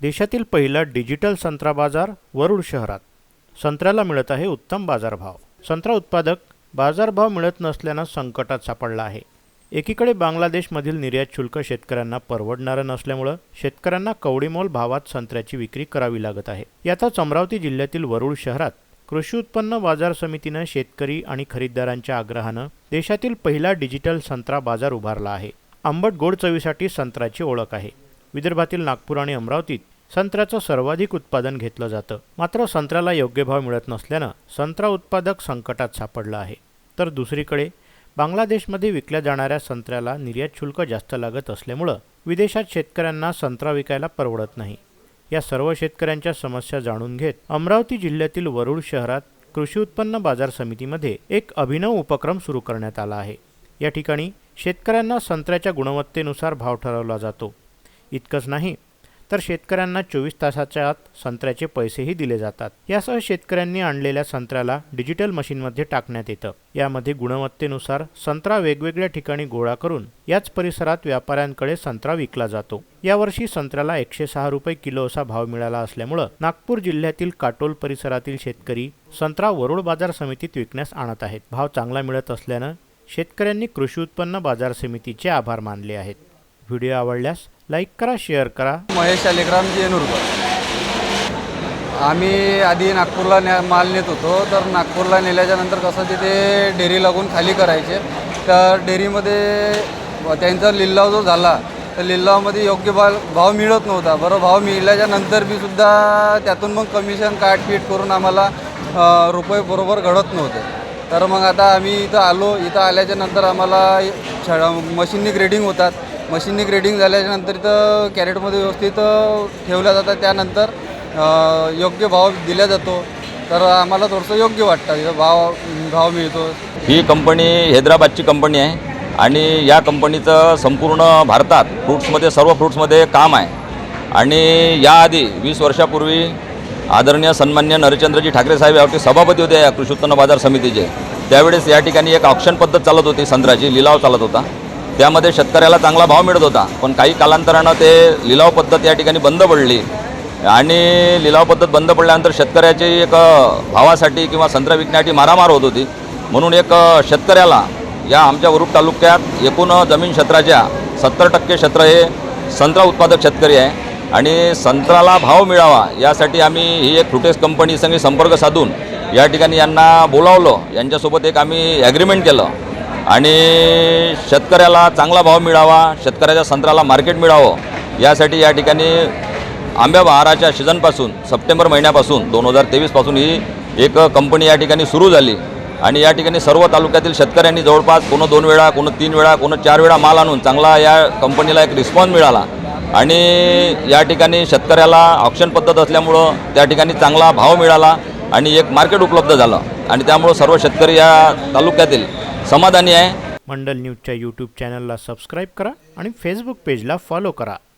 देशातील पहिला डिजिटल संत्रा बाजार वरुड शहरात. संत्र्याला मिळत आहे उत्तम बाजारभाव. संत्रा उत्पादक बाजारभाव मिळत नसल्यानं संकटात सापडला आहे. एकीकडे बांगलादेशमधील निर्यात शुल्क शेतकऱ्यांना परवडणारं नसल्यामुळं शेतकऱ्यांना कवडीमोल भावात संत्र्याची विक्री करावी लागत आहे. यातच अमरावती जिल्ह्यातील वरुड शहरात कृषी उत्पन्न बाजार समितीनं शेतकरी आणि खरीददारांच्या आग्रहानं देशातील पहिला डिजिटल संत्रा बाजार उभारला आहे. आंबट गोड चवीसाठी संत्र्याची ओळख आहे. विदर्भातील नागपूर आणि अमरावतीत संत्र्याचं सर्वाधिक उत्पादन घेतलं जातं. मात्र संत्र्याला योग्य भाव मिळत नसल्यानं संत्रा उत्पादक संकटात सापडला आहे. तर दुसरीकडे बांगलादेशमध्ये विकल्या जाणाऱ्या संत्र्याला निर्यात शुल्क जास्त लागत असल्यामुळं विदेशात शेतकऱ्यांना संत्रा विकायला परवडत नाही. या सर्व शेतकऱ्यांच्या समस्या जाणून घेत अमरावती जिल्ह्यातील वरुड शहरात कृषी उत्पन्न बाजार समितीमध्ये एक अभिनव उपक्रम सुरू करण्यात आला आहे. या ठिकाणी शेतकऱ्यांना संत्र्याच्या गुणवत्तेनुसार भाव ठरवला जातो. इतकंच नाही तर शेतकऱ्यांना चोवीस तासाच्या आत संत्र्याचे पैसेही दिले जातात. यासह शेतकऱ्यांनी आणलेल्या संत्र्याला डिजिटल मशीनमध्ये टाकण्यात येतं. यामध्ये गुणवत्तेनुसार संत्रा वेगवेगळ्या ठिकाणी गोळा करून याच परिसरात व्यापाऱ्यांकडे संत्रा विकला जातो. यावर्षी संत्र्याला एकशे सहा रुपये किलो असा भाव मिळाला असल्यामुळं नागपूर जिल्ह्यातील काटोल परिसरातील शेतकरी संत्रा वरुड बाजार समितीत विकण्यास आणत आहेत. भाव चांगला मिळत असल्यानं शेतकऱ्यांनी कृषी उत्पन्न बाजार समितीचे आभार मानले आहेत. व्हिडिओ आवडल्यास लाईक करा शेअर करा. महेश अलिग्रामजी येनुरकर आम्ही आधी नागपूरला न्या माल नेत होतो तर नागपूरला नेल्याच्यानंतर कसं तिथे डेअरी लागून खाली करायचे. तर डेअरीमध्ये त्यांचा लिलाव जो झाला तर लिल्लावमध्ये योग्य भाव भाव मिळत नव्हता. बरं भाव मिळाल्याच्या नंतर बी सुद्धा त्यातून मग कमिशन काटपीट करून आम्हाला रुपये बरोबर घडत नव्हते. तर मग आता आम्ही इथं आलो इथं आल्याच्यानंतर आम्हाला छ मशीननी ग्रेडिंग होतात. मशीननी ग्रेडिंग झाल्याच्यानंतर इथं कॅरेटमध्ये व्यवस्थित ठेवल्या जातात. त्यानंतर योग्य भाव दिला जातो. तर आम्हाला थोडंसं योग्य वाटतं. इथं भाव भाव मिळतो. ही कंपनी हैदराबादची कंपनी आहे. आणि या कंपनीचं संपूर्ण भारतात फ्रूट्समध्ये सर्व फ्रूट्समध्ये काम आहे. आणि याआधी वीस वर्षापूर्वी आदरणीय सन्मान्य नरचंद्रजी ठाकरे साहेब यावरती सभापती होते या कृषी उत्पन्न बाजार समितीचे. त्यावेळेस या ठिकाणी एक ऑप्शन पद्धत चालत होती संत्र्याची. लिलाव चालत होता. त्यामध्ये शेतकऱ्याला चांगला भाव मिळत होता. पण काही कालांतरानं ते लिलाव पद्धत या ठिकाणी बंद पडली. आणि लिलाव पद्धत बंद पडल्यानंतर शेतकऱ्याची एक भावासाठी किंवा संत्रा विकण्यासाठी मारामार होत होती. म्हणून एक शेतकऱ्याला या आमच्या वरुड तालुक्यात एकूण जमीन क्षेत्राच्या सत्तर टक्के क्षेत्र हे संत्रा उत्पादक शेतकरी आहे. आणि संत्र्याला भाव मिळावा यासाठी आम्ही ही एक फ्रुटेस कंपनी संपर्क साधून या ठिकाणी यांना बोलावलं. यांच्यासोबत एक आम्ही ॲग्रीमेंट केलं. आणि शेतकऱ्याला चांगला भाव मिळावा शेतकऱ्याच्या संत्र्याला मार्केट मिळावं यासाठी या ठिकाणी आंब्या बहाराच्या सीझनपासून सप्टेंबर महिन्यापासून दोन हजार तेवीसपासून ही एक कंपनी या ठिकाणी सुरू झाली. आणि या ठिकाणी सर्व तालुक्यातील शेतकऱ्यांनी जवळपास कोणं दोन वेळा कोणं तीन वेळा कोणं चार वेळा माल आणून चांगला या कंपनीला एक रिस्पॉन्स मिळाला. आणि या ठिकाणी शेतकऱ्याला ऑप्शन पद्धत असल्यामुळं त्या ठिकाणी चांगला भाव मिळाला आणि एक मार्केट उपलब्ध झालं. आणि त्यामुळं सर्व शेतकरी या तालुक्यातील समाधानी आहे. मंडल न्यूजच्या यूट्यूब चॅनलला सबस्क्राईब करा आणि फेसबुक पेजला फॉलो करा.